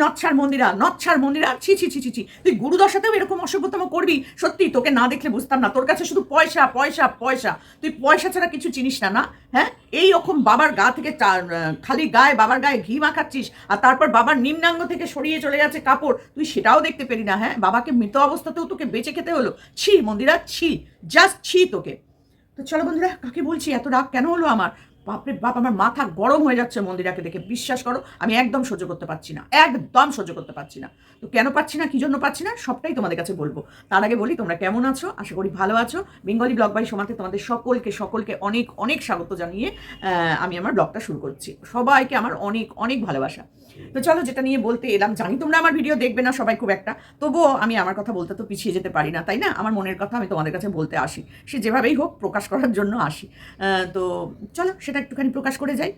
নচ্ছার মন্দিরা নচ্ছার মন্দিরা, ছি ছি ছি ছি ছি। তুই গুরুদশাতেও এরকম অসভ্যতম করবি? সত্যি, তোকে না দেখলে বুঝতাম না। তোর কাছে শুধু পয়সা পয়সা পয়সা। তুই পয়সা ছাড়া কিছু চিনিস না না? হ্যাঁ? এই রকম বাবার গা থেকে খালি গায়ে, বাবার গায়ে ঘি মাখাচ্ছিস আর তারপর বাবার নিম্নাঙ্গ থেকে সরিয়ে চলে যাচ্ছে কাপড়, তুই সেটাও দেখতে পেলি না হ্যাঁ? বাবাকে মৃত অবস্থাতেও তোকে বেঁচে খেতে হলো। ছি, মন্দিরা, ছি। জাস্ট ছি তোকে। তো চলো বন্ধুরা, কাকে বলছি? এত রাগ কেন হলো আমার? বাপরে বাপ, আমার মাথা গরম হয়ে যাচ্ছে মন্দিরাকে দেখে। বিশ্বাস করো, আমি একদম সহ্য করতে পারছি না। একদম সহ্য করতে পারছি না। তো কেন পাচ্ছি না, কি জন্য পাচ্ছি না, সবটাই তোমাদের কাছে বলব। তার আগে বলি, তোমরা কেমন আছো? আশা করি ভালো আছো। বেঙ্গলি ব্লগ বাই সমাতে তোমাদের সকলকে সকলকে অনেক অনেক স্বাগত জানিয়ে আমি আমার ব্লগটা শুরু করছি। সবাইকে আমার অনেক অনেক ভালোবাসা। তো চলো যেটা নিয়ে বলতে এলাম, জানি তোমরা আমার ভিডিও দেখবে না, সবাই খুব একটা। তবুও আমি আমার কথা বলতে তো পিছিয়ে যেতে পারি না, তাই না? আমার মনের কথা আমি তোমাদের কাছে বলতে আসি। সে যেভাবেই হোক, প্রকাশ করার জন্য আসি। তো চলো সেটা একটুখানি প্রকাশ করে যাই।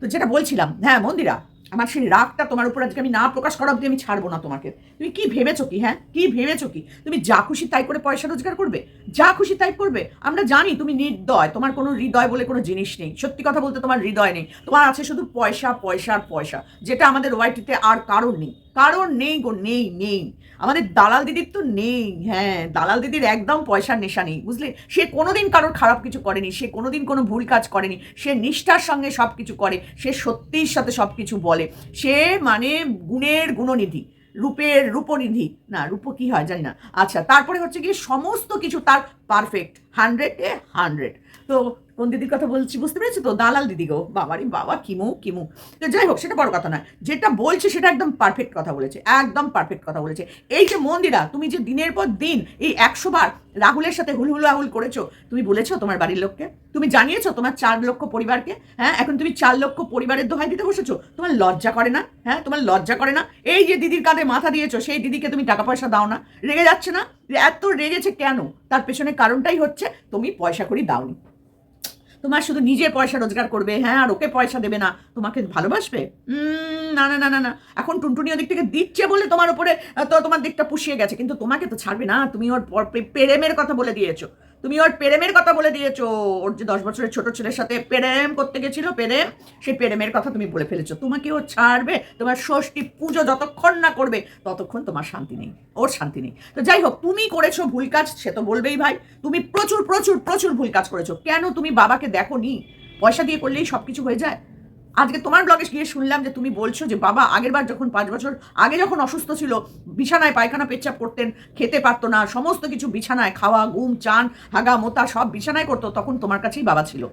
তো যেটা বলছিলাম হ্যাঁ মন্দিরা আমার সেই রাগটা তোমার উপর আজকে আমি না প্রকাশ করা অব্দি আমি ছাড়বো না তোমাকে। তুমি কি ভেবেছো কি হ্যাঁ? কি ভেবেছো কি? তুমি যা খুশি তাই করে পয়সা রোজগার করবে? যা খুশি তাই করবে? আমরা জানি তুমি নির্দয়। তোমার কোনো হৃদয় বলে কোনো জিনিস নেই। সত্যি কথা বলতে তোমার হৃদয় নেই। তোমার আছে শুধু পয়সা পয়সা আর পয়সা, যেটা আমাদের ওয়াইটিতে আর কারোর নেই। কারণ নেই গো, নেই নেই। আমাদের দালাল দিদির তো নেই। হ্যাঁ দালাল দিদির একদম পয়সার নেশা নেই, বুঝলে? সে কোনোদিন কারোর খারাপ কিছু করেনি, সে কোনোদিন কোনো ভুল কাজ করেনি। সে নিষ্ঠার সঙ্গে সব কিছু করে, সে সত্যির সাথে সব কিছু বলে। সে মানে গুণের গুণনিধি, রূপের রূপনিধি। না, রূপ কি হয় জানি না। আচ্ছা তারপরে হচ্ছে কি সমস্ত কিছু তার পারফেক্ট হান্ড্রেডে হান্ড্রেড তো কোন দিদির কথা বলছি বুঝতে পেরেছি তো? দালাল দিদি গো। বাবারি বাবা, কিমু কিমু। তো যাই হোক, সেটা বড় কথা নয়। যেটা বলছে সেটা একদম পারফেক্ট কথা বলেছে, একদম পারফেক্ট কথা বলেছে। এই যে মন্দিরা, তুমি যে দিনের পর দিন এই একশো বার রাহুলের সাথে হুলহুল আহুল করেছ, তুমি বলেছ তোমার বাড়ির লোককে? তুমি জানিয়েছো তোমার চার লক্ষ পরিবারকে? হ্যাঁ এখন তুমি চার লক্ষ পরিবারের দোহাই দিতে বসেছো? তোমার লজ্জা করে না? হ্যাঁ তোমার লজ্জা করে না? এই যে দিদির কাঁধে মাথা দিয়েছ, সেই দিদিকে তুমি টাকা পয়সা দাও না। রেগে যাচ্ছে না? এত রেগেছে কেন? তার পেছনে কারণটাই হচ্ছে, তুমি পয়সা করি দাওনি। তোমার শুধু নিজে পয়সা রোজগার করবে হ্যাঁ আর ওকে পয়সা দেবে না। তোমাকে ভালোবাসবে? না না না না না। এখন টুনটুনি ওদিক থেকে দিচ্ছে বলে তোমার উপরে তো তোমার দিকটা পুষিয়ে গেছে, কিন্তু তোমাকে তো ছাড়বে না। তুমি ওর পর- প্রেমের কথা বলে দিয়েছ। তুমি ওর প্রেমের কথা বলে দিয়েছ। ওর যে দশ বছরের ছোট ছেলের সাথে প্রেম করতে গেছিল, প্রেম, সেই প্রেমের কথা তুমি বলে ফেলেছো। তোমাকে ও ছাড়বে, তোমার ষষ্ঠী পুজো যতক্ষণ না করবে, ততক্ষণ তোমার শান্তি নেই, ওর শান্তি নেই। তো যাই হোক, তুমি করেছ ভুল কাজ, সে তো বলবেই ভাই। তুমি প্রচুর প্রচুর প্রচুর ভুল কাজ করেছ। কেন তুমি বাবাকে দেখো নি পয়সা দিয়ে করলেই সব কিছু হয়ে যায়। আজকে তোমার ব্লগে গিয়ে শুনলাম যে তুমি বলছো যে বাবা, আগের বার যখন পাঁচ বছর আগে যখন অসুস্থ ছিল, বিছানায় পায়খানা পেচ্ছাপ করতেন, খেতে পারতো না, সমস্ত কিছু বিছানায়, খাওয়া, ঘুম, চান, হাগা, মোতা, সব বিছানায় করতো, তখন তোমার কাছেই বাবা ছিল।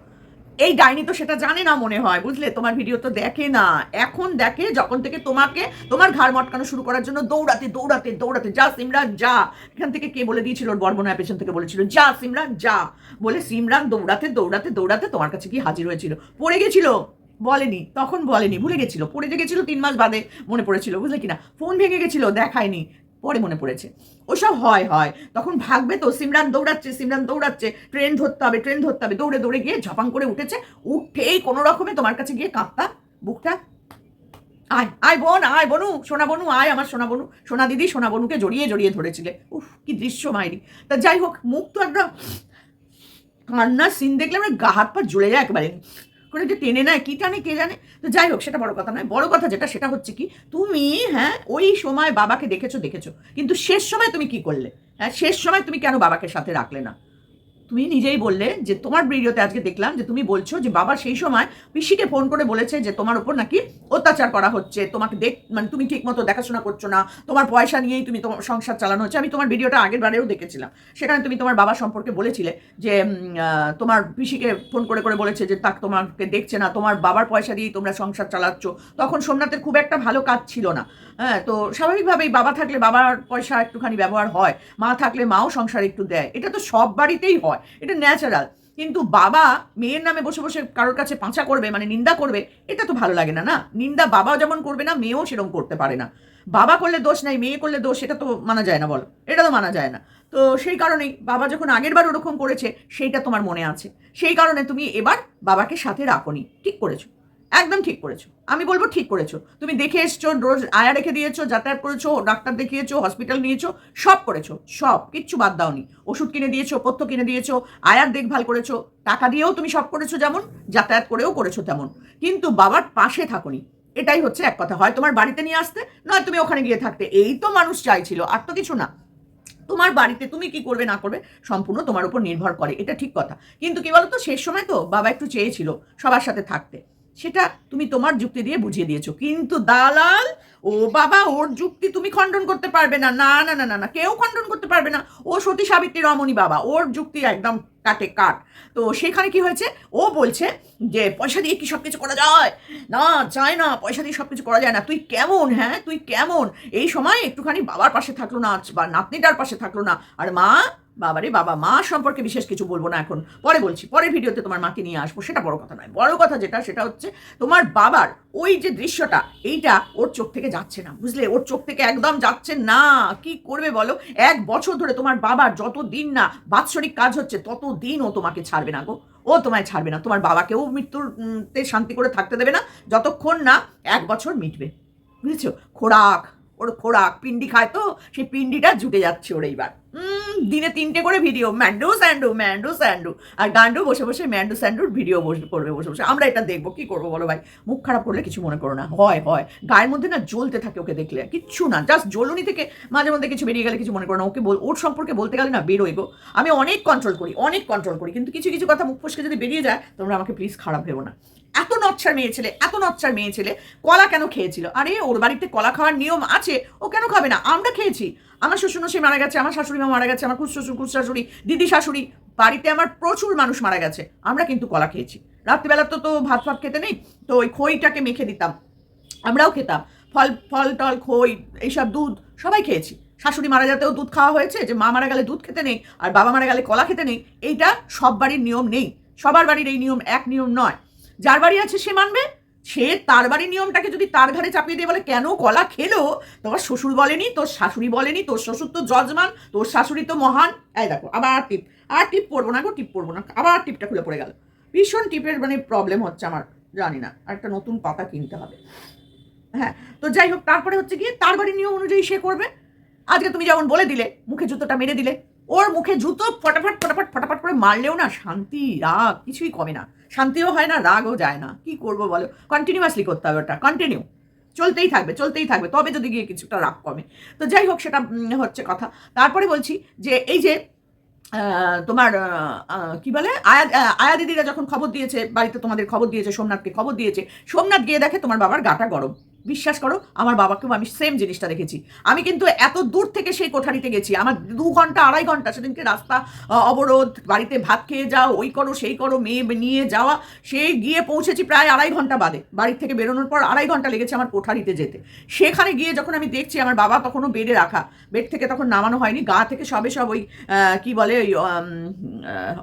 এই ডাইনি তো সেটা জানে না মনে হয়, বুঝলে? তোমার ভিডিও তো দেখে না। এখন দেখে যখন থেকে তোমাকে তোমার ঘাড় মটকানো শুরু করার জন্য দৌড়াতে দৌড়াতে দৌড়াতে, যা সিমরান, যা। এখান থেকে কে বলে দিয়েছিল? ওর বর্বনায় পেছন থেকে বলেছিল, যা সিমরান, যা। বলে, সিমরান, দৌড়াতে দৌড়াতে দৌড়াতে তোমার কাছে গিয়ে হাজির হয়েছিল। পড়ে গেছিল। বলেনি, তখন বলেনি, ভুলে গেছিল, পড়ে যে গেছিল তিন মাস বাদে মনে পড়েছিল, বুঝলে কিনা? ফোন ভেঙে গেছিল, দেখায়নি, পরে মনে পড়েছে। ওসব হয় হয়, তখন ভাগবে তো, সিমরান দৌড়াচ্ছে সিমরান দৌড়াচ্ছে, ট্রেন ধরতে হবে, ট্রেন ধরতে হবে, দৌড়ে দৌড়ে গিয়ে ঝাপাং করে উঠেছে, উঠেই কোনো রকমে তোমার কাছে গিয়ে কাঁপতা, বুকটা, আয় আয় বোন, আয় বনু, সোনা বনু, আয় আমার সোনা বনু, সোনা দিদি সোনা বনুকে জড়িয়ে জড়িয়ে ধরেছিলে। উফ, কি দৃশ্য মাইরি। তা যাই হোক, মুখ তো একটা কান্নার সিন দেখলে আমার গা হাত পা জ্বলে যায় একবারে। করে যে টেনে নেয়, কি টানে, কে জানে? তো যাই হোক, সেটা বড় কথা নয়। বড় কথা যেটা, সেটা হচ্ছে কি, তুমি হ্যাঁ ওই সময় বাবাকে দেখেছ দেখেছ। কিন্তু শেষ সময় তুমি কি করলে? হ্যাঁ শেষ সময় তুমি কেন বাবাকে সাথে রাখলে না? তুমি নিজেই বললে যে তোমার ভিডিওতে আজকে দেখলাম যে তুমি বলছো যে বাবা সেই সময় পিসিকে ফোন করে বলেছে যে তোমার উপর নাকি অত্যাচার করা হচ্ছে। তোমাকে দেখ মানে তুমি ঠিক মতো দেখাশোনা করছ না। তোমার পয়সা নিয়েই তুমি তোমার সংসার চালানো হচ্ছে। আমি তোমার ভিডিওটা আগের বারেও দেখেছিলাম। সেখানে তুমি তোমার বাবা সম্পর্কে বলেছিলে যে তোমার পিসিকে ফোন করে করে বলেছে যে তাক তোমাকে দেখছে না। তোমার বাবার পয়সা দিয়েই তোমরা সংসার চালাচ্ছ। তখন সোমনাথের খুব একটা ভালো কাজ ছিল না। হ্যাঁ তো স্বাভাবিকভাবেই বাবা থাকলে বাবার পয়সা একটুখানি ব্যবহার হয়। মা থাকলে মাও সংসার একটু দেয়। এটা তো সব বাড়িতেই হয়। এটা ন্যাচারাল কিন্তু বাবা মেয়ের নামে বসে বসে কারোর কাছে পাঁচা করবে মানে নিন্দা করবে, এটা তো ভালো লাগে না না? নিন্দা বাবা যেমন করবে না, মেয়েও সেরকম করতে পারে না। বাবা করলে দোষ নাই, মেয়ে করলে দোষ এটা তো মানা যায় না, বলো। এটা তো মানা যায় না। তো সেই কারণেই বাবা যখন আগের বার ওরকম করেছে, সেইটা তোমার মনে আছে। সেই কারণে তুমি এবার বাবাকে সাথে রাখো ঠিক করেছ। একদম ঠিক করেছ। আমি বলব ঠিক করেছ। তুমি দেখে এসছো, রোজ আয়া রেখে দিয়েছ, যাতায়াত করেছ, ডাক্তার দেখিয়েছো হসপিটাল নিয়েছো, সব করেছ, সব, কিচ্ছু বাদ দাওনি। ওষুধ কিনে দিয়েছ, পথ্য কিনে দিয়েছ, আয়ার দেখভাল করেছ, টাকা দিয়েও তুমি সব করেছ যেমন, যাতায়াত করেও করেছ তেমন। কিন্তু বাবার পাশে থাকোনি। এটাই হচ্ছে এক কথা। হয় তোমার বাড়িতে নিয়ে আসতে, নয় তুমি ওখানে গিয়ে থাকতে। এই তো মানুষ চাইছিল, আর তো কিছু না। তোমার বাড়িতে তুমি কি করবে, না করবে, সম্পূর্ণ তোমার উপর নির্ভর করে। এটা ঠিক কথা। কিন্তু কি বলতো, শেষ সময় তো বাবা একটু চেয়েছিল সবার সাথে থাকতে। সেটা তুমি তোমার যুক্তি দিয়ে বুঝিয়ে দিয়েছ। কিন্তু দালাল, ও বাবা, ওর যুক্তি তুমি খণ্ডন করতে পারবে না। না না না না না, কেউ খণ্ডন করতে পারবে না। ও সতী সাবিত্রী রমণী বাবা, ওর যুক্তি একদম কাটে কাট। তো সেখানে কি হয়েছে? ও বলছে যে, পয়সা দিয়ে কি সব কিছু করা যায়? না, চায় না, পয়সা দিয়ে সব কিছু করা যায় না। তুই কেমন হ্যাঁ? তুই কেমন? এই সময় একটুখানি বাবার পাশে থাকল না, বা নাতনিটার পাশে থাকল না। আর মা বাবারে বাবা, মা সম্পর্কে বিশেষ কিছু বলব না এখন। পরে বলছি, পরের ভিডিওতে তোমার মাকে নিয়ে আসব, সেটা বড় কথা নয়। বড় কথা যেটা, সেটা হচ্ছে তোমার বাবার ওই যে দৃশ্যটা, এইটা ওর চোখ থেকে যাচ্ছে না, বুঝলে? ওর চোখ থেকে একদম যাচ্ছে না। কি করবে বলো? এক বছর ধরে তোমার বাবার যত দিন না বাৎসরিক কাজ হচ্ছে তত দিন ও তোমাকে ছাড়বে না গো। ও তোমায় ছাড়বে না। তোমার বাবাকেও মৃত্যুর তে শান্তি করে থাকতে দেবে না, যতক্ষণ না এক বছর মিটবে। বুঝেছ? খোরাক। ওর খোরাক, পিন্ডি খায় তো, সেই পিন্ডিটা জুটে যাচ্ছে ওর এইবার। দিনে তিনটে করে ভিডিও ম্যান্ডো স্যান্ডু ম্যান্ডো স্যান্ডু আর গান্ডু বসে বসে ম্যান্ডো স্যান্ডুর ভিডিও বসে, করবে, বসে বসে। আমরা এটা দেখব, কি করব বলো ভাই? মুখ খারাপ করলে কিছু মনে করো না। হয় হয়। গায়ের মধ্যে না জ্বলতে থাকে ওকে দেখলে। কিচ্ছু না জাস্ট জ্বলুনি থেকে মাঝে মধ্যে কিছু বেরিয়ে গেলে কিছু মনে করো না। ওকে বল, ওর সম্পর্কে বলতে গেলে না বেরোয় গো। আমি অনেক কন্ট্রোল করি, অনেক কন্ট্রোল করি। কিন্তু কিছু কিছু কথা মুখ ফসকে যদি বেরিয়ে যায়, তোমরা আমাকে প্লিজ খারাপ ভেবো না। এত নচ্ছার মেয়ে ছেলে, এত নচ্ছার মেয়ে ছেলে। কলা কেন খেয়েছিল? আরে, ওর বাড়িতে কলা খাওয়ার নিয়ম আছে, ও কেন খাবে না? আমরা খেয়েছি। আমার শ্বশুর সে মারা গেছে, আমার শাশুড়ি মা মারা গেছে, আমার কুশ্বশুর কুশ্বশুড়ি দিদি শাশুড়ি, বাড়িতে আমার প্রচুর মানুষ মারা গেছে। আমরা কিন্তু কলা খেয়েছি। রাত্রিবেলা তো তো ভাত ফাত খেতে নেই, তো ওই খইটাকে মেখে দিতাম। আমরাও খেতাম। ফল ফল, টল, খই, এইসব দুধ সবাই খেয়েছি। শাশুড়ি মারা যেতেও দুধ খাওয়া হয়েছে যে, মা মারা গেলে দুধ খেতে নেই, আর বাবা মারা গেলে কলা খেতে নেই, এইটা সব বাড়ির নিয়ম নেই। সবার বাড়ির এই নিয়ম এক নিয়ম নয়। যার বাড়ি আছে সে মানবে? সে তার বাড়ির নিয়মটাকে যদি তার ঘাড়ে চাপিয়ে দিয়ে বলে, কেন কলা খেলো? তোমার শ্বশুর বলেনি, তোর শাশুড়ি বলেনি, তোর শ্বশুর তো জজমান তোর শাশুড়ি তো মহান। এই দেখো, আবার টিপ, আর টিপ পড়ব না গো, টিপ পড়ব না, আবার টিপটা খুলে পড়ে গেল। ভীষণ টিপের মানে প্রবলেম হচ্ছে আমার, জানি না একটা নতুন পাতা কিনতে হবে। হ্যাঁ তো যাই হোক, তারপরে হচ্ছে গিয়ে তার বাড়ির নিয়ম অনুযায়ী সে করবে। আজকে তুমি যেমন বলে দিলে, মুখে জুতোটা মেরে দিলে, ওর মুখে জুতো ফটাফট ফটাফট ফটাফট করে মারলেও না শান্তি, রাগ কিছুই কমে না। শান্তিও হয় না, রাগও যায় না। কি করব বলো? কন্টিনিউয়াসলি করতে হবে ওটা। কন্টিনিউ চলতেই থাকবে চলতেই থাকবে। তবে যদি গিয়ে কিছুটা রাগ কমে। তো যাই হোক, সেটা হচ্ছে কথা। তারপরে বলছি যে, এই যে তোমার কি বলে? আয়া আয়া দিদিরা যখন খবর দিয়েছে, বাড়িতে তোমাদের খবর দিয়েছে, সোমনাথকে খবর দিয়েছে, সোমনাথ গিয়ে দেখে তোমার বাবার গাটা গরম। বিশ্বাস করো, আমার বাবাকেও আমি সেম জিনিসটা দেখেছি। আমি কিন্তু এত দূর থেকে সেই কোঠারিতে গেছি। আমার দু ঘণ্টা, আড়াই ঘণ্টা সেদিনকে রাস্তা অবরোধ, বাড়িতে ভাত খেয়ে যাও, ওই করো, সেই করো, মেয়ে নিয়ে যাওয়া, সেই গিয়ে পৌঁছেছি প্রায় আড়াই ঘণ্টা বাদে। বাড়ি থেকে বেরোনোর পর আড়াই ঘণ্টা লেগেছে আমার কোঠারিতে যেতে। সেখানে গিয়ে যখন আমি দেখছি, আমার বাবা তখনও বেডে রাখা। বেড থেকে তখন নামানো হয়নি। গা থেকে সবে সব ওই কি বলে ওই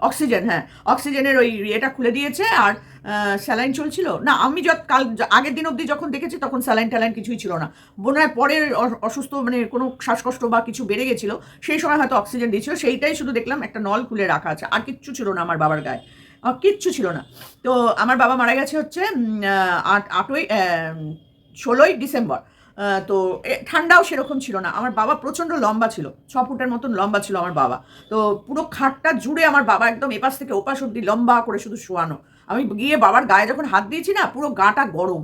অক্সিজেন হ্যাঁ অক্সিজেনের ওই এটা খুলে দিয়েছে। আর স্যালাইন চলছিল। না, আমি যত কাল, আগের দিন অবধি যখন দেখেছি তখন স্যালাইন ট্যালাইন কিছুই ছিল না। হয় পরের অসুস্থ মানে কোনো শ্বাসকষ্ট বা কিছু বেড়ে গেছিল, সেই সময় হয়তো অক্সিজেন দিয়েছিল। সেইটাই শুধু দেখলাম একটা নল খুলে রাখা আছে। আর কিচ্ছু ছিল না আমার বাবার গায়ে। কিচ্ছু ছিল না। তো আমার বাবা মারা গেছে হচ্ছে আট, আটই ষোলোই ডিসেম্বর। তো ঠান্ডাও সেরকম ছিল না। আমার বাবা প্রচণ্ড লম্বা ছিল। ছ ফুটের মতন লম্বা ছিল আমার বাবা। তো পুরো খাটটা জুড়ে আমার বাবা একদম এপাশ থেকে ওপাশ অব্দি লম্বা করে শুধু শোয়ানো। আমি গিয়ে বাবার গায়ে যখন হাত দিয়েছি না, পুরো গাটা গরম।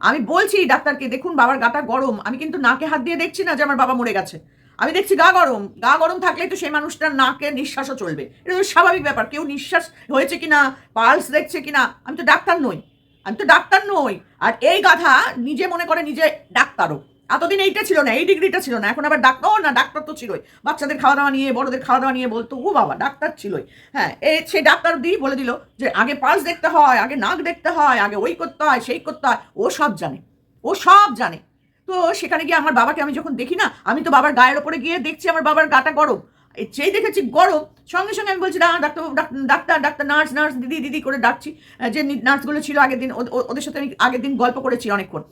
আমি বলছি ডাক্তারকে, দেখুন, বাবার গাটা গরম। আমি কিন্তু নাকে হাত দিয়ে দেখছি না যে আমার বাবা মরে গেছে। আমি দেখছি গা গরম। গা গরম থাকলে তো সেই মানুষটার নাকে নিঃশ্বাসও চলবে। এটা তো স্বাভাবিক ব্যাপার। কেউ নিঃশ্বাস হয়েছে কিনা, পালস দেখছে কিনা, আমি তো ডাক্তার নই। আমি তো ডাক্তার নই। আর এই গাধা নিজে মনে করে নিজে ডাক্তারও। এতদিন এইটা ছিল না, এই ডিগ্রিটা ছিল না, এখন আবার ডাক্তার না, ডাক্তার তো ছিলই। বাচ্চাদের খাওয়া দাওয়া নিয়ে, বড়দের খাওয়া দাওয়া নিয়ে বলতো, ও বাবা, ডাক্তার ছিলই। হ্যাঁ এ সেই ডাক্তার দিয়ে বলে দিল যে আগে পালস দেখতে হয়, আগে নাক দেখতে হয়, আগে ওই করতে হয়, সেই করতে হয়, ও সব জানে, ও সব জানে। তো সেখানে গিয়ে আমার বাবাকে আমি যখন দেখি না, আমি তো বাবার গায়ের ওপরে গিয়ে দেখছি আমার বাবার গাটা গরম। যেই দেখেছি গরম, সঙ্গে সঙ্গে আমি বলছি ডাক্তার ডাক- ডাক্তার ডাক্তার, নার্স নার্স, দিদি দিদি করে ডাকছি। যে নার্সগুলো ছিল আগের দিন ওদের সাথে আমি আগের দিন গল্প করেছি অনেকক্ষণ।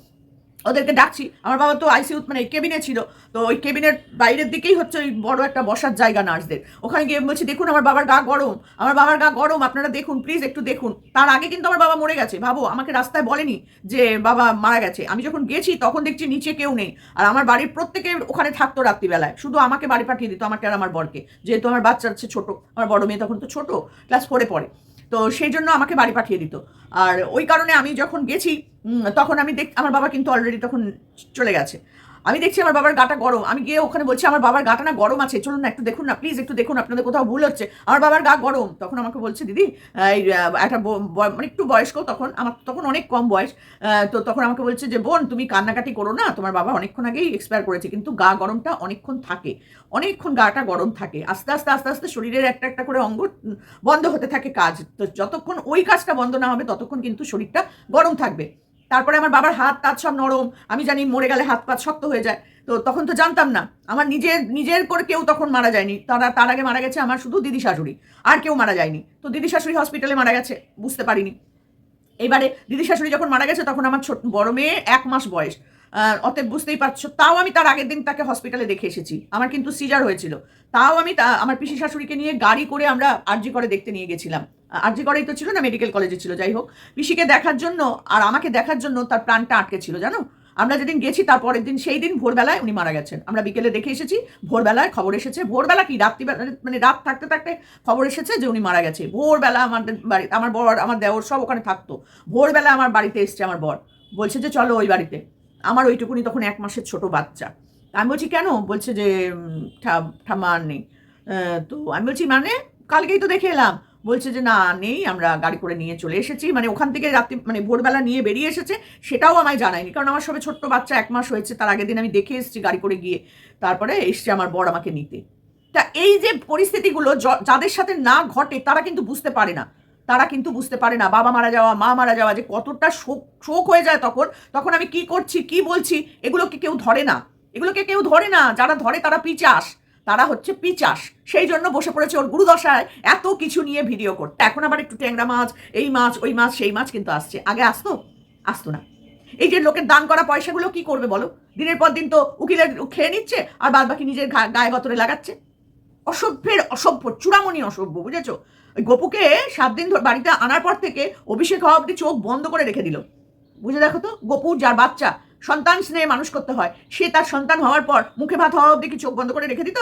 ওদেরকে ডাকছি। আমার বাবা তো আইসিউ মানে কেবিনে ছিল। তো ওই কেবিনের বাইরের দিকেই হচ্ছে ওই বড় একটা বসার জায়গা নার্সদের। ওখানে গিয়ে বলছি, দেখুন, আমার বাবার গা গরম। আমার বাবার গা গরম, আপনারা দেখুন প্লিজ একটু দেখুন। তার আগে কিন্তু আমার বাবা মরে গেছে। ভাবো, আমাকে রাস্তায় বলেনি যে বাবা মারা গেছে। আমি যখন গেছি, তখন দেখছি নিচে কেউ নেই। আর আমার বাড়ির প্রত্যেকে ওখানে থাকতো রাত্রিবেলায়। শুধু আমাকে বাড়ি পাঠিয়ে দিত, আমাকে আর আমার বরকে। যেহেতু আমার বাচ্চা হচ্ছে ছোট, আমার বড় মেয়ে তখন তো ছোটো ক্লাস ফোরে পড়ে। তো সেই জন্য আমাকে বাড়ি পাঠিয়ে দিত। আর ওই কারণে আমি যখন গেছি তখন আমি দেখ, আমার বাবা কিন্তু অলরেডি তখন চলে গেছে। আমি দেখছি আমার বাবার গাটা গরম। আমি গিয়ে ওখানে বলছি, আমার বাবার গাটা না গরম আছে, চলুন না একটু দেখুন না প্লিজ একটু দেখুন, আপনাদের কোথাও ভুল হচ্ছে। আমার বাবার গা গরম। তখন আমাকে বলছে, দিদি, এই একটা মানে একটু বয়স্ক, তখন আমার, তখন অনেক কম বয়স। তো তখন আমাকে বলছে যে, বোন, তুমি কান্নাকাটি করো না, তোমার বাবা অনেকক্ষণ আগেই এক্সপায়ার করেছে, কিন্তু গা গরমটা অনেকক্ষণ থাকে, অনেকক্ষণ গাটা গরম থাকে। আস্তে আস্তে আস্তে আস্তে শরীরের একটা একটা করে অঙ্গ বন্ধ হতে থাকে কাজ। তো যতক্ষণ ওই কাজটা বন্ধ না হবে, ততক্ষণ কিন্তু শরীরটা গরম থাকবে। তারপরে আমার বাবার হাত তাত সব নরম, আমি জানি মরে গেলে হাত পাত শক্ত হয়ে যায়। তো তখন তো জানতাম না, আমার নিজের নিজের করে কেউ তখন মারা যায়নি। তারা, তার আগে মারা গেছে আমার শুধু দিদি শাশুড়ি, আর কেউ মারা যায়নি। তো দিদি শাশুড়ি হসপিটালে মারা গেছে, বুঝতে পারিনি। এবারে দিদি শাশুড়ি যখন মারা গেছে, তখন আমার ছোট, বড় মেয়ে এক মাস বয়স। অতএব বুঝতেই পারছ, তাও আমি তার আগের দিন তাকে হসপিটালে দেখে এসেছি। আমার কিন্তু সিজার হয়েছিল। তাও আমি তা- আমার পিসি শাশুড়িকে নিয়ে গাড়ি করে আমরা আরজি করে দেখতে নিয়ে গেছিলাম। আরজি করেই তো ছিল না মেডিকেল কলেজে ছিল, যাই হোক। পিসিকে দেখার জন্য আর আমাকে দেখার জন্য তার প্রাণটা আটকে ছিল, জানো? আমরা যেদিন গেছি তার পরের দিন, সেই দিন ভোরবেলায় উনি মারা গেছেন। আমরা বিকেলে দেখে এসেছি, ভোরবেলায় খবর এসেছে। ভোরবেলা কি, রাত্রিবেলা মানে রাত থাকতে থাকতে খবর এসেছে যে উনি মারা গেছে। ভোরবেলা আমাদের বাড়ি, আমার বর, আমার দেওর সব ওখানে থাকতো। ভোরবেলা আমার বাড়িতে এসছে আমার বর। বলছে যে চলো ওই বাড়িতে। আমার ওইটুকুনি তখন এক মাসের ছোট বাচ্চা। আমি বলছি, কেন? বলছে যে ঠাম্মা আর নেই। তো আমি বলছি মানে কালকেই তো দেখে এলাম। বলছে যে, না, নেই, আমরা গাড়ি করে নিয়ে চলে এসেছি। মানে ওখান থেকে রাত্রি মানে ভোরবেলা নিয়ে বেরিয়ে এসেছে, সেটাও আমায় জানায়নি। কারণ আমার সবে ছোট্ট বাচ্চা, এক মাস হয়েছে, তার আগের দিন আমি দেখে এসেছি গাড়ি করে গিয়ে। তারপরে এসছে আমার বর আমাকে নিতে। তা এই যে পরিস্থিতিগুলো যাদের সাথে না ঘটে, তারা কিন্তু বুঝতে পারে না। তারা কিন্তু বুঝতে পারে না। বাবা মারা যাওয়া, মা মারা যাওয়া যে কতটা শোক শোক হয়ে যায় তখন তখন আমি কি করছি, কি বলছি, এগুলোকে কেউ ধরে না। এগুলোকে কেউ ধরে না। যারা ধরে তারা পিচাস। তারা হচ্ছে পিচাস। সেই জন্য বসে পড়েছে ওর গুরুদশায়। এত কিছু নিয়ে ভিডিও করতে। এখন আবার একটু ট্যাংরা মাছ, এই মাছ, ওই মাছ, সেই মাছ কিন্তু আসছে। আগে আসতো? আসতো না। এই যে লোকের দান করা পয়সাগুলো কি করবে বলো? দিনের পর দিন তো উকিলের খেয়ে নিচ্ছে, আর বাদ বাকি নিজের গায়ে গতরে লাগাচ্ছে। অসভ্যের অসভ্য, চূড়ামণি অসভ্য, বুঝেছ? ওই গপুকে সাত দিন ধরে বাড়িতে আনার পর থেকে অভিষেক হওয়া অব্দি চোখ বন্ধ করে রেখে দিল। বুঝে দেখো তো গপুর যার বাচ্চা, সন্তান স্নেহে মানুষ করতে হয়, সে তার সন্তান হওয়ার পর মুখে ভাত হওয়া অব্দি কি চোখ বন্ধ করে রেখে দিত?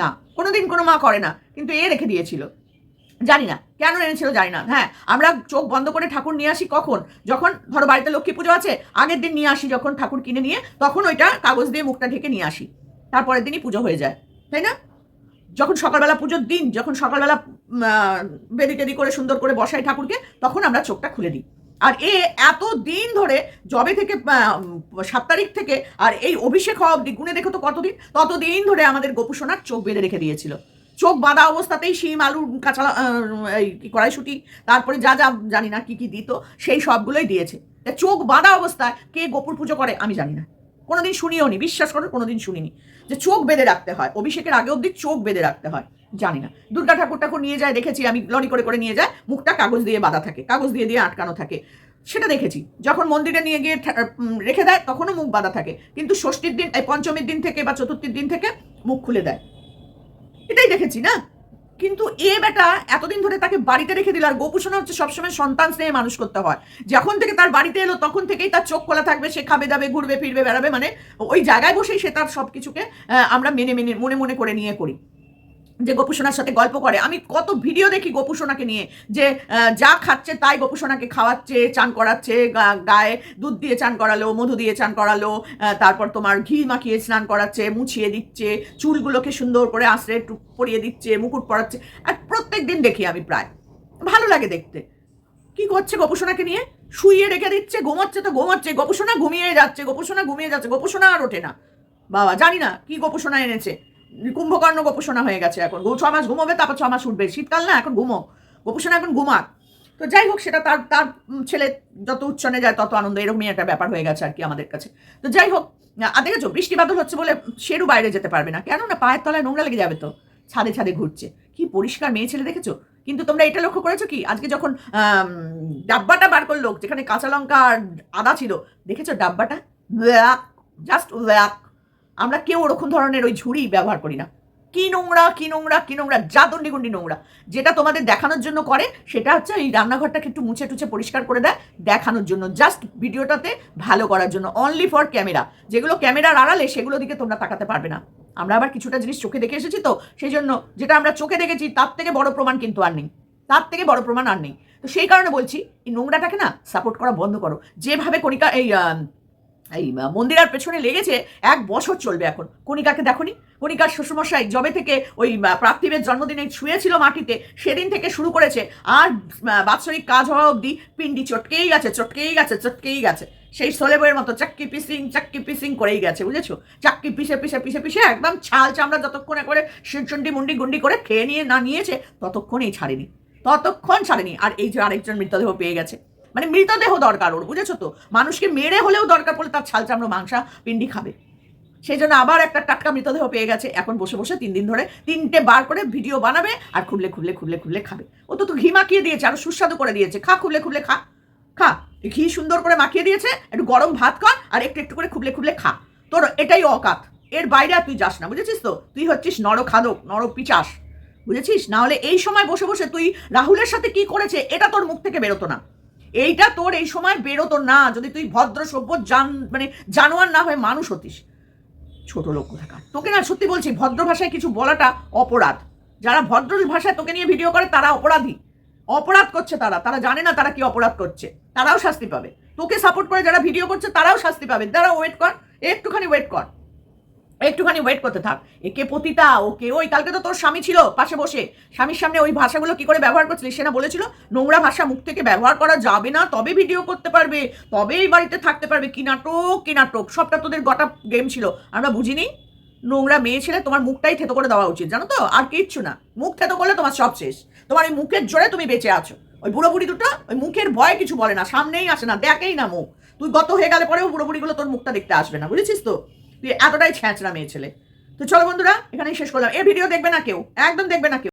না, কোনোদিন কোনো মা করে না, কিন্তু এ রেখে দিয়েছিল। জানি না, কেন এনেছিল জানি না। হ্যাঁ আমরা চোখ বন্ধ করে ঠাকুর নিয়ে আসি কখন? যখন ধরো বাড়িতে লক্ষ্মী পুজো আছে, আগের দিন নিয়ে আসি যখন ঠাকুর কিনে নিয়ে, তখন ওইটা কাগজ দিয়ে মুখটা ঢেকে নিয়ে আসি। তারপরের দিনই পুজো হয়ে যায়। তাই না? যখন সকালবেলা পুজোর দিন, যখন সকালবেলা বেদি টেদি করে সুন্দর করে বসাই ঠাকুরকে, তখন আমরা চোখটা খুলে দিই। আর এ এত দিন ধরে জবে থেকে সাত তারিখ থেকে আর এই অভিষেক হওয়া অব্দি গুনে দেখো তো কতদিন, ততদিন ধরে আমাদের গোপুসোনার চোখ বেঁধে রেখে দিয়েছিল। চোখ বাঁধা অবস্থাতেই শিম, আলু কাঁচা এই কড়াইশুটি, তারপরে যা যা, জানি না কি কি দিত, সেই সবগুলোই দিয়েছে। চোখ বাঁধা অবস্থায় কে গোপুর পুজো করে আমি জানি না। কোনোদিন শুনিও নি, বিশ্বাস করো, কোনোদিন শুনিনি যে চোখ বেঁধে রাখতে হয়, অভিষেকের আগে অবধি চোখ বেঁধে রাখতে হয়, জানি না। দুর্গা ঠাকুর ঠাকুর নিয়ে যায়, দেখেছি আমি, লরি করে করে নিয়ে যায়, মুখটা কাগজ দিয়ে বাঁধা থাকে, কাগজ দিয়ে দিয়ে আটকানো থাকে। সেটা দেখেছি। যখন মন্দিরে নিয়ে গিয়ে রেখে দেয়, তখনও মুখ বাঁধা থাকে। কিন্তু ষষ্ঠীর দিন পঞ্চমীর দিন থেকে বা চতুর্থীর দিন থেকে মুখ খুলে দেয়। এটাই দেখেছি না? কিন্তু এ বেটা এতদিন ধরে তাকে বাড়িতে রেখে দিল, আর গোপুষণা হচ্ছে সবসময় সন্তান স্নেহে মানুষ করতে হয়। যখন থেকে তার বাড়িতে এলো, তখন থেকেই তার চোখ খোলা থাকবে, সে খাবে দাবে, ঘুরবে, ফিরবে, বেড়াবে মানে ওই জায়গায় বসেই সে তার সব কিছুকে আমরা মেনে মেনে, মনে মনে করে নিয়ে করি। যে গোপুসোনার সাথে গল্প করে। আমি কত ভিডিও দেখি গোপুসোনাকে নিয়ে, যে যা খাচ্ছে তাই গোপুসোনাকে খাওয়াচ্ছে, চান করাচ্ছে গায়ে দুধ দিয়ে চান করালো, মধু দিয়ে চান করালো তারপর তোমার ঘি মাখিয়ে স্নান করাচ্ছে, মুছিয়ে দিচ্ছে, চুলগুলোকে সুন্দর করে আশ্রে পরিয়ে দিচ্ছে, মুকুট পরাচ্ছে। আর প্রত্যেক দিন দেখি আমি প্রায়। ভালো লাগে দেখতে। কি করছে গোপুসোনাকে নিয়ে? শুইয়ে রেখে দিচ্ছে, ঘুমাচ্ছে তো ঘুমাচ্ছে। গোপুসোনা ঘুমিয়ে যাচ্ছে গোপুসোনা ঘুমিয়ে যাচ্ছে গোপুসোনা আর ওঠে না। বাবা, জানি না কি গোপুসোনা এনেছে। কুম্ভকর্ণ গোপুসোনা হয়ে গেছে এখন। ছ মাস ঘুমোবে, তারপর ছ মাস উঠবে। শীতকাল না, এখন ঘুমো। গোপুসোনা এখন ঘুমাক। তো যাই হোক, সেটা তার তার ছেলে যত উচ্চনে যায় তত আনন্দ। এরকমই একটা ব্যাপার হয়ে গেছে আর কি আমাদের কাছে। তো যাই হোক আর দেখেছ, বৃষ্টি বাদল হচ্ছে বলে সেরু বাইরে যেতে পারবে না। কেন না পায়ের তলায় নোংরা লেগে যাবে তো। ছাদে ছাদে ঘুরছে। কি পরিষ্কার মেয়ে ছেলে দেখেছ? কিন্তু তোমরা এটা লক্ষ্য করেছ কি? আজকে যখন ডাব্বাটা বার করল, যেখানে কাঁচা লঙ্কা আর আদা ছিল, দেখেছ ডাব্বাটা? জাস্ট আমরা কেউ ওরকম ধরনের ওই ঝুড়ি ব্যবহার করি না। কি নোংরা কি নোংরা কি নোংরা যা দণ্ডি নোংরা। যেটা তোমাদের দেখানোর জন্য করে, সেটা হচ্ছে এই রান্নাঘরটাকে একটু মুছে টুছে পরিষ্কার করে দেয় দেখানোর জন্য। জাস্ট ভিডিওটাতে ভালো করার জন্য অনলি ফর ক্যামেরা যেগুলো ক্যামেরার আড়ালে, সেগুলো দিকে তোমরা তাকাতে পারবে না। আমরা আবার কিছুটা জিনিস চোখে দেখে এসেছি তো সেই জন্য যেটা আমরা চোখে দেখেছি, তার থেকে বড় প্রমাণ কিন্তু আর নেই। তার থেকে বড় প্রমাণ আর নেই। তো সেই কারণে বলছি, এই নোংরাটাকে না সাপোর্ট করা বন্ধ করো। যেভাবে কণিকা, এই এই মন্দিরার পেছনে লেগেছে এক বছর চলবে এখন। কণিকাকে দেখনি? কণিকার শ্বশুরমশাই জবে থেকে ওই পার্থিবের জন্মদিনে ছুঁয়েছিল মাটিতে, সেদিন থেকে শুরু করেছে। আর বাৎসরিক কাজ হওয়া অবধি পিন্ডি চটকেই গেছে চটকেই গেছে চটকেই গেছে। সেই সোলে বইয়ের মতো চাক্কি পিসিং চাক্কি পিসিং করেই গেছে, বুঝেছ? চাক্কি পিসে পিসে পিসে পিসে একদম ছাল চামড়া যতক্ষণে করে শিরচন্ডি মুন্ডি গুন্ডি করে খেয়ে নিয়ে না নিয়েছে, ততক্ষণেই ছাড়েনি। ততক্ষণ ছাড়েনি। আর এই যে আরেকজন মৃতদেহ পেয়ে গেছে। মানে মৃতদেহ দরকার ওর, বুঝেছ তো? মানুষকে মেরে হলেও দরকার পড়লে তার ছাল চামড়া, মাংসা, পিন্ডি খাবে। সেই জন্য আবার একটা টাটকা মৃতদেহ পেয়ে গেছে, এখন বসে বসে তিন দিন ধরে তিনটে বার করে ভিডিও বানাবে আর খুবলে খুবলে খুবলে খুবলে খাবে। ও তো তো ঘি মাখিয়ে দিয়েছে, আরও সুস্বাদু করে দিয়েছে। খা খুবলে খুবলে খা। খা ঘি সুন্দর করে মাখিয়ে দিয়েছে, একটু গরম ভাত কর আর একটু একটু করে খুবলে খুবলে খা। তোর এটাই অকাত। এর বাইরে আর তুই যাস না, বুঝেছিস তো? তুই হচ্ছিস নর খাদক নর পিচাস বুঝেছিস? না হলে এই সময় বসে বসে তুই রাহুলের সাথে কি করেছে, এটা তোর মুখ থেকে বেরোতো না। এইটা তোর এই সময় বেরোতো না, যদি তুই ভদ্র, সভ্য, জান মানে জানোয়ার না হয়ে মানুষ হতিস। ছোট লোক কোথাকার। তোকে না সত্যি বলছি, ভদ্র ভাষায় কিছু বলাটা অপরাধ। যারা ভদ্র ভাষায় তোকে নিয়ে ভিডিও করে, তারা অপরাধী। অপরাধ করছে তারা। তারা জানে না তারা কি অপরাধ করছে। তারাও শাস্তি পাবে। তোকে সাপোর্ট করে যারা ভিডিও করছে, তারাও শাস্তি পাবে। তারা ওয়েট কর। একটুখানি ওয়েট কর। একটুখানি ওয়েট করতে থাক। একে পতিতা, ওকে ওই, কালকে তো তোর স্বামী ছিল পাশে বসে। স্বামীর সামনে ওই ভাষাগুলো কি করে ব্যবহার করছিলি সে না বলেছিল, নোংরা ভাষা মুখ থেকে ব্যবহার করা যাবে না, তবে ভিডিও করতে পারবে, তবে এই বাড়িতে থাকতে পারবে। কি নাটক কি নাটক? সবটা তোদের গটা গেম ছিল। আমরা বুঝিনি। নোংরা মেয়ে ছেলে, তোমার মুখটাই থেতো করে দেওয়া উচিত, জানো তো? আর কিচ্ছু না। মুখ থেতো করলে তোমার সব শেষ। তোমার এই মুখের জোরে তুমি বেঁচে আছো। ওই বুড়ো বুড়ি দুটো, ওই মুখের ভয় কিছু বলে না, সামনেই আসে না, দেখেই না মুখ। তুই গত হয়ে গেলে পরেও বুড়ো বুড়িগুলো তোর মুখটা দেখতে আসবে না, বুঝেছিস তো? তুই এতটাই ছ্যাঁচড়া মেয়ে ছেলে। তো চলো বন্ধুরা, এখানেই শেষ করলাম। এই ভিডিও দেখবে না কেউ। একদম দেখবে না কেউ।